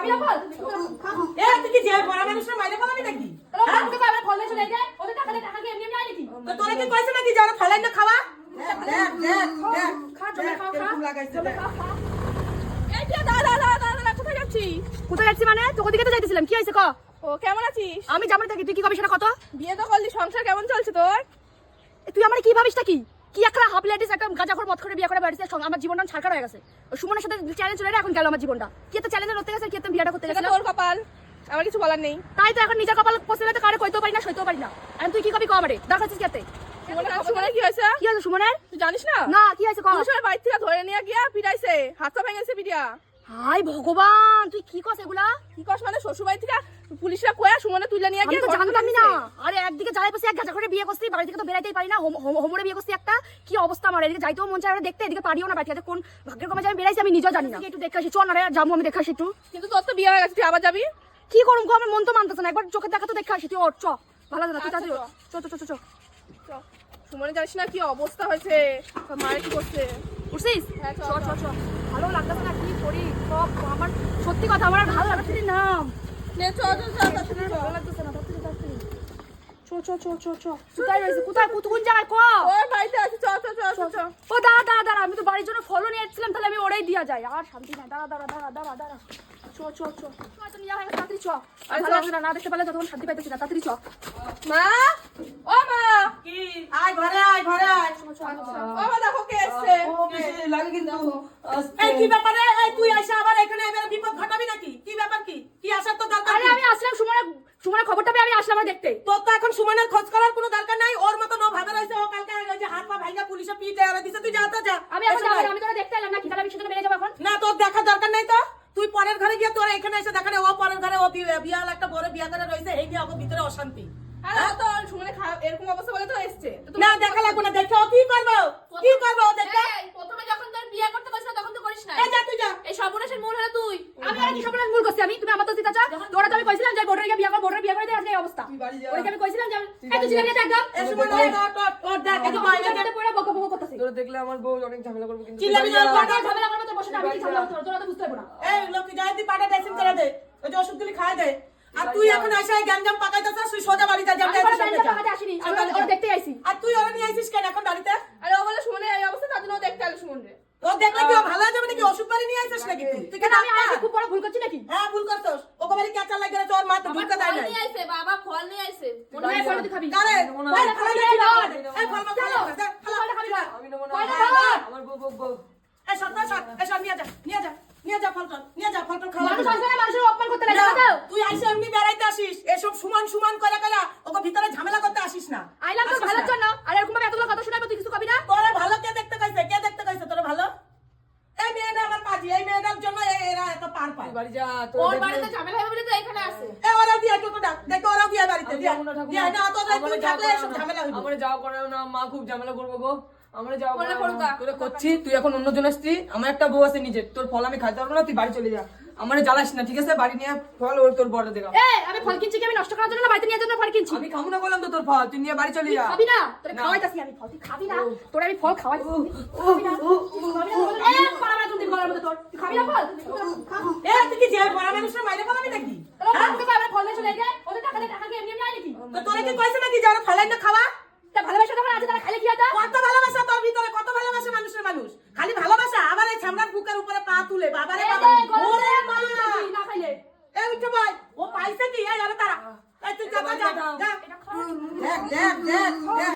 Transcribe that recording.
খাবি ফল এ তুই কি যে বড় মানুষের মাইরে ফেলাবি নাকি? আমাকে আবার ফল দিয়ে চলে যায় ওদের টাকা টাকা কি এমনি এমনি আয় নাকি? তো তোরা কি কইছে নাকি যে ওরা না খাওয়া? দেখ দেখ দেখ খা জমে খা খা লাগাইছে জমে দেখ। খা খা। এই যে দাদা দাদা দাদা কোথায় যাচ্ছিস কোথায় যাচ্ছি মানে? তোকে দিকে তো যাইতেছিলাম কি হয়েছে ক? ও কেমন আছিস? আমি জামাই থাকি তুই কি কবি সেটা কত? বিয়ে তো করলি সংসার কেমন চলছে তোর? তুই আমার কি ভাবিসটা কি? কি একটা হাফ লেডিস একটা গাঁজা করে মদ করে বিয়ে করে বাড়িতে সঙ্গে আমার জীবনটা ছাড়কার হয়ে গেছে। সুমনের সাথে চ্যালেঞ্জ চলে এখন গেল আমার জীবনটা। কি একটা চ্যালেঞ্জ করতে গেছে কি একটা বিয়েটা করতে গেছে? তোর কপাল। আমার কিছু বলার নেই। তাই তো এখন নিজের কপাল পছন্দ তো কারে কইতেও পারি না সইতেও পারি না। আর তুই কি কবি কমারে দেখা দেখাচ্ছিস কি সুমনের সুমনের কি হয়েছে? কি হয়েছে সুমনের? তুই জানিস না? না কি হয়েছে কম বাড়ি থেকে ধরে নিয়ে গিয়া পিটাইছে। হাতটা ভেঙেছে পিটিয়া। হাই ভগবান তুই কি কস এগুলা? কি কস মানে শ্বশুর বাড়ি থেকে পুলিশরা কয়া সুমনে তুলে নিয়ে আমি গিয়ে তুলে না। আরে একদিকে যাই পাশে এক গাঁজা করে বিয়ে করছি বাড়ি থেকে তো বেরাইতেই পারি না হোম- হোম- হোমরে বিয়ে করছি একটা। কি অবস্থা আমার? এদিকে যাইতেও মন চায় দেখতে এদিকে পারিও না বাড়ি থেকে কোন ভাগ্যের কমে আমি বেরাইছি আমি নিজেও জানি না। একটু দেখে আসি। চল না যাব আমি দেখে আসি একটু। কিন্তু তোর তো বিয়ে হয়ে গেছে তুই আবার যাবি? কি করুম গো আমার মন তো মানতেছে না। একবার চোখে দেখা তো দেখে আসি তুই ওর চ। ভালো না তুই তাড়াতাড়ি চ চ চ চ। সুমনে জানিস না কি অবস্থা হয়েছে? মায়ের কি করছে? উঠছিস হ্যাঁ, ভালো লাগতেছে না কি করি সব আমার সত্যি কথা আমার ভালো লাগছে না নে। ভালো লাগতেছে না তাড়াতাড়ি তাড়াতাড়ি চ চ চ চ চ কোথায় রয়েছে কোথায় কোন কোন জায়গায় ক ওর বাড়িতে আছে চ চ চ চ চ ও দাঁড়া দাঁড়া দাঁড়া আমি তো বাড়ির জন্য ফলো নিয়ে এসেছিলাম তাহলে আমি ওরাই দিয়া যাই আর শান্তি নাই দাঁড়া দাঁড়া দাঁড়া দাঁড়া দাঁড়া চ চ চ হয়তো নিয়ে তাড়াতাড়ি চ আর আরে ভালো চ। লাগছে না না দেখতে পারলে তখন শান্তি পাইতেছি না তাড়াতাড়ি চ মা ও মা কি আয় ঘরে আয় ঘরে আয় ও লাগে কিন্তু এই কি ব্যাপারে? এই তুই আইসা আবার এখানে এবারে বিপদ ঘটাবি নাকি? কি ব্যাপার কি? কি আসার তো দরকার আরে আমি আসলাম সুমনের সুমনের খবরটা পেয়ে আমি আসলাম দেখতে। তোর তো এখন সুমনের খোঁজ করার কোনো দরকার নাই। ওর মতো নো ভাবে রয়েছে ও কালকে ওই যে হাত পা ভাইঙ্গা পুলিশে পিটে আর দিছে। তুই যা তো যা। আমি এখন যাব আমি তোরা দেখতে এলাম না কি তাহলে আমি সেখানে বেরিয়ে যাব এখন। না তোর দেখার দরকার নাই তো। তুই পরের ঘরে গিয়ে তোরা এখানে এসে দেখা ও পরের ঘরে ও বিয়াল একটা বড় বিয়া করে রয়েছে এই নিয়ে ওকে ভিতরে অশান্তি। আরে তো এরকম অবস্থা বলে তো এসছে। না দেখা লাগবে না দেখে ও কি করব? কি করব দেখে এই, প্রথমে যখন তোর বিয়ে করতে বলছিল তখন তো করিস না এই যা তুই যা এই সর্বনাশের মূল হলো তুই আমি আর কি সবনাশ ভুল করছি আমি তুমি আমার তো দিতা চা তোরা তো আমি কইছিলাম যে বোর্ডের বিয়ে কর বোর্ডের বিয়ে করে দে আজকে অবস্থা। ওইকে আমি কইছিলাম যে এই তুই নিয়ে একদম এই ওর ওর- ওর- ওর দেখ এই তো একদম বাইরে বাইরে যেতে পড়ে বকো বকো করতেছি। তোরা দেখলে আমার বউ অনেক ঝামেলা করব কিন্তু চিল্লাবি না ঝামেলা করবে তো বসে না, আমি কি ঝামেলা করতে তোরা তো বুঝতে পারব না। এই লোক যাই তুই পাটা ড্রেসিং করে দে। ওই যে ওষুধগুলি খাওয়া দে। আর তুই এখন এসে গ্যাঞ্জাম পাকাইতেছিস তুই সোজা বাড়ি যা যা আসিনি আমি ওর- দেখতে আইছি। আর তুই ওরা নিয়ে আইছিস কেন এখন বাড়িতে? আরে ও বলে সুমনের এই অবস্থা তার জন্য দেখতে এলো সুমন রে ও দেখলে কি ভালো নাকি ওষুধ বাড়ি নিয়ে আইছিস নাকি তুই? তুই কেন আমি খুব বড় ভুল করছি নাকি? হ্যাঁ ভুল করছস। ওকে বাড়ি লাগে না তোর মা তো ঢুকতে দেয় না আইছে বাবা ফল নিয়ে আইছে। মনে হয় ফল খাবি। মনে ফল এই ফল মা চলো। খাবি না ফলটা খাবি। না। আমি নেব না। আমার বউ বউ বউ। এই সব না সব এই সব নিয়ে যা নিয়ে যা নিয়ে যা ফল নিয়ে যা ফল টল মানুষ আসবে মানুষের অপমান করতে লাগে না, তুই আইসে এমনি বেড়াইতে আসিস এসব সমান সমান করে করে ওকে ভিতরে ঝামেলা করতে আসিস না। আইলাম তো আসিস ভালোর না। জন্য আর এরকম ভাবে এতগুলো কথা শোনাবো তুই কিছু কবি না তোরা ভালো কে দেখতে কইছে কে দেখতে কইছে তোরা ভালো এই মেয়েটা আমার কাজী এই মেয়েটার জন্য এরা এত পার পায়। বাড়ি যা ওর বাড়িতে ঝামেলা হবে বলে তো এখানে আসে এ ওরা দিয়া ডাক দেখো ওরা দিয়া বাড়িতে দিয়া। দিয়া না তো আমারে তুই থাকলে এসব ঝামেলা হইব। আমরা যাও করাও না মা খুব ঝামেলা করব গো। আমরা যাওয়া করে করছি তুই এখন অন্যজনের স্ত্রী আমার একটা বউ আছে নিজের। তোর ফল আমি খাইতে পারব না তুই বাড়ি চলে যা। আমারে জ্বালাস না ঠিক আছে? বাড়ি নিয়ে ফল ওর তোর বড় দেখা এ আমি ফল কিনছি কি আমি? নষ্ট করার জন্য না বাড়িতে নিয়ে জন্য ফল কিনছি? আমি খাব না বললাম তো তোর ফল তুই নিয়ে বাড়ি চলে যা। খাবি না? তোরে খাওয়াইতাছি আমি ফল তুই খাবি না? তোরে আমি ফল খাওয়াইছি ও, ও, খাবি না? তুই খাবি না এ পাড়া তুমি গলার মধ্যে তোর। তুই খাবি না ফল? এ তুই কি যে বড় মানুষের মাইরে ফেলাবি নাকি? আমাকে আবার ফল দিয়ে চলে যায়। ওদের টাকা দিয়ে টাকা কি এমনি এমনি আয় নাকি? তো তোরা কি কইছে নাকি যে ওরা ফেলাই না খাওয়া?